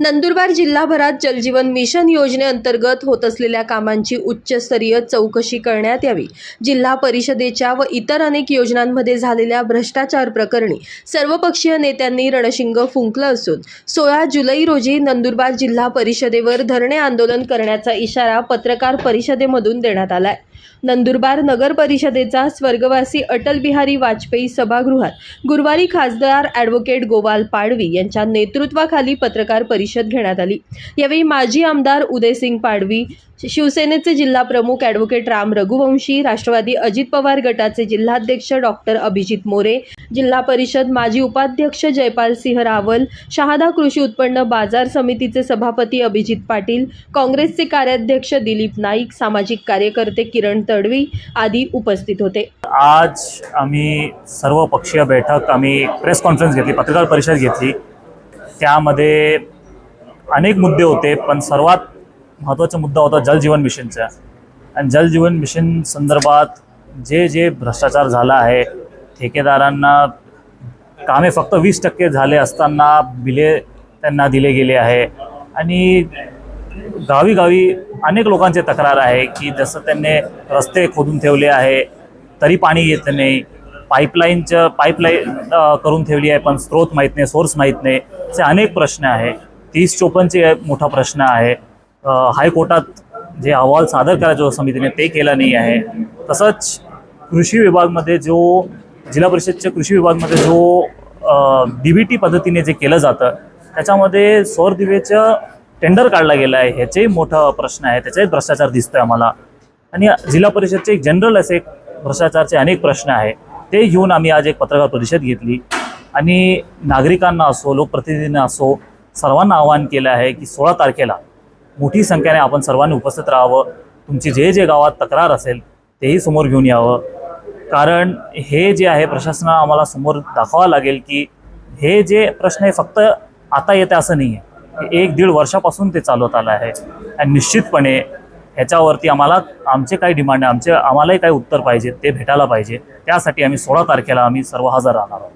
नंदुरबार जिल्हाभरात जलजीवन मिशन योजनेअंतर्गत होत असलेल्या कामांची उच्चस्तरीय चौकशी करण्यात यावी. जिल्हा परिषदेच्या व इतर अनेक योजनांमध्ये झालेल्या भ्रष्टाचार प्रकरणी सर्वपक्षीय नेत्यांनी रणशिंग फुंकलं असून सोळा जुलै रोजी नंदुरबार जिल्हा परिषदेवर धरणे आंदोलन करण्याचा इशारा पत्रकार परिषदेमधून देण्यात आला आहे नंदुरबार नगर परिषदेचा स्वर्गवासी अटल बिहारी वाजपेयी सभागृहात गुरुवारी खासदार ॲडव्होकेट गोपाल पाडवी यांच्या नेतृत्वाखाली पत्रकार परिषद घेण्यात आली. यावेळी माजी आमदार उदयसिंग पाडवी शिवसेनेचे जिल्हा प्रमुख ॲडव्होकेट राम रघुवंशी राष्ट्रवादी अजित पवार गटाचे जिल्हाध्यक्ष डॉक्टर अभिजित मोरे जिल्हा परिषद माजी उपाध्यक्ष जयपाल सिंह रावल शहादा कृषी उत्पन्न बाजार समितीचे सभापती अभिजित पाटील काँग्रेसचे कार्याध्यक्ष दिलीप नाईक सामाजिक कार्यकर्ते किरण तडवी आदी उपस्थित होते. आज आम्ही सर्व पक्षीय बैठक आम्ही प्रेस कॉन्फरन्स घेतली पत्रकार परिषद घेतली. त्यामध्ये अनेक मुद्दे होते पण सर्वात महत्त्वाचा मुद्दा होता जलजीवन मिशनचा. आणि जलजीवन मिशन संदर्भात जे जे भ्रष्टाचार झाला आहे ठेकेदारांना कामे फक्त वीस टक्के झाले असताना बिले त्यांना दिले गेले आहे. आणि गावी गावी अनेक लोकांचे तक्रार आहे की जसं त्यांनी रस्ते खोदून ठेवले आहे तरी पाणी येत नाही पाईपलाईनचं पाईपलाईन करून ठेवली आहे पण स्रोत माहीत नाही सोर्स माहीत नाही असे अनेक प्रश्न आहे. तीस चोपन्नचे मोठा प्रश्न आहे. हायकोर्टात जे अहवाल सादर करायचा होता समितीने ते केलं नाही आहे. तसंच कृषी विभागमध्ये जो जिल्हा परिषदच्या कृषी विभागमध्ये जो डी बी टी पद्धतीने जे केलं जातं त्याच्यामध्ये सौर दिवेचं टेंडर काढला गेलं आहे. ह्याचेही मोठा प्रश्न आहे. त्याचाही भ्रष्टाचार दिसतोय आम्हाला. आणि जिल्हा परिषदचे एक जनरल असे भ्रष्टाचारचे अनेक प्रश्न आहे. ते घेऊन आम्ही आज एक पत्रकार परिषद घेतली. आणि नागरिकांना असो लोकप्रतिनिधींना असो सर्वांना आवाहन केलं आहे की सोळा तारखेला मोठी संख्येने आपण सर्वांनी उपस्थित राहावं. तुमची जे जे गावात तक्रार असेल तेही समोर घेऊन यावं. कारण हे जे आहे प्रशासनाला आम्हाला समोर दाखवावं लागेल की हे जे प्रश्न आहे फक्त आता येते असं नाही आहे. एक दीड वर्षापासून ते चालवत आलं आहे. आणि निश्चितपणे ह्याच्यावरती आम्हाला आमचे काही डिमांड आहे आमचे आम्हालाही काही उत्तर पाहिजे ते भेटायला पाहिजे. त्यासाठी आम्ही सोळा तारखेला आम्ही सर्व हजर राहणार आहोत.